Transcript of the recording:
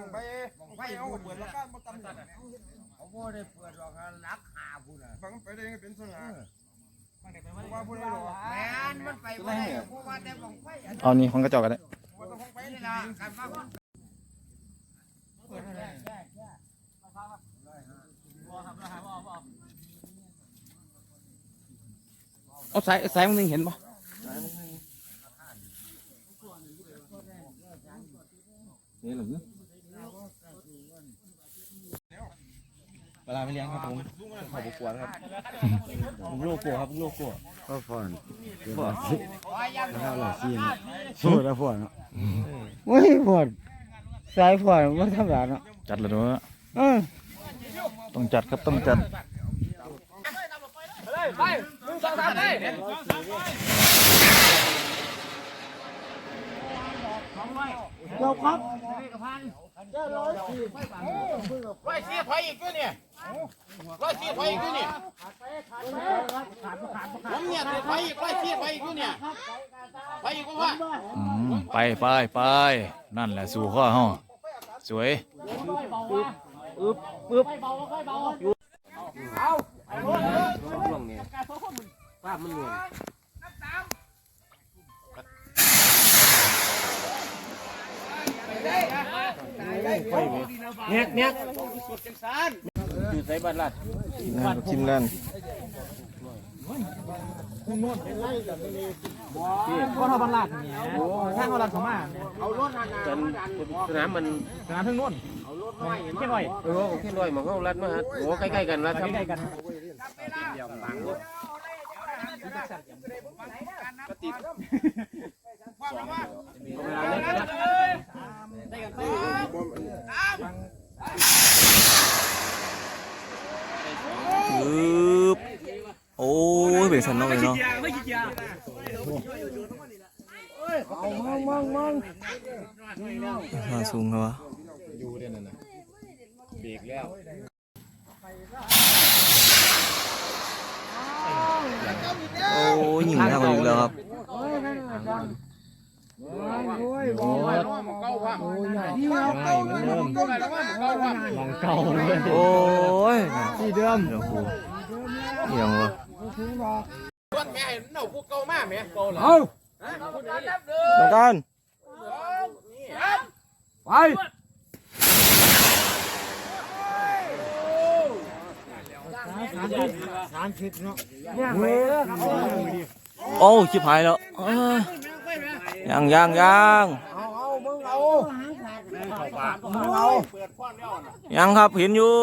มันเป็นบังไปไปเอาเปิดราคามาตั้งเขาบ่ได้เปิดหรอกรักหาพุ่นน่ะบังไปได้เป็นสง่าว่าพูดได้หรอแม่นมันไปบ่ได้เพราะว่าแต่บังไฟอันเอานี่ของกระจอกกันได้ว่าต้องไปนี้นี่ล่ะละกันว่ามันเอาสายสายมึงเห็นปะนี่หรือเว ลาไม่เลี้ยงครับผมขอบคุณครับผมโลโก้ครับโลโก้ก็ผ่อนบ่แล้วหล่อซีนสู้แล้วผ่อนเนาะโอ้ยผ่อนสายผ่อนมันธรรมดาเนาะจัดเลยเนาะเออต้องจัดครับต้องจัด เราครับร้อยสี่ถอยอีกด้วยเนี่ยร้อยสี่ถอยอีกด้วยเนี่ยผมเนี่ยถอยอีกร้อยสี่ถอยอีกด้วยเนี่ยถอยอีกเพราะว่าอืมไปไปไปนั่นแหละสู่ข้อห้อสวยเนี่ย เนี่ยชิมนั่นก็เท่าบันลาดเนี่ยทางเขาลัดเขามาสนามมันสนามทึ่งนู่นแค่น่อยเออแค่น้อยหมันเขารัดมาฮะโอ้ใกล้ๆกันรัดครับใกล้ๆกัน ปึ๊บโอ้ยเบรกสันนาะเลยเนาะมาสูงเลยวะโอ้ยยิงทางคนอีกแล้วครับ มองเก่าเลยโอ้ยที่เดิมเดี๋ยวกูเอียงวะต้นแม่เห็นเน่าพวกเก่ามากแม่เก่าเหรอเอาต้องการไปสามสิบเนาะเว้ยโอ้ชิบหายแล้ว ยังยังยังเอาเอามึงเอามึงเอายังครับเห็นอยู่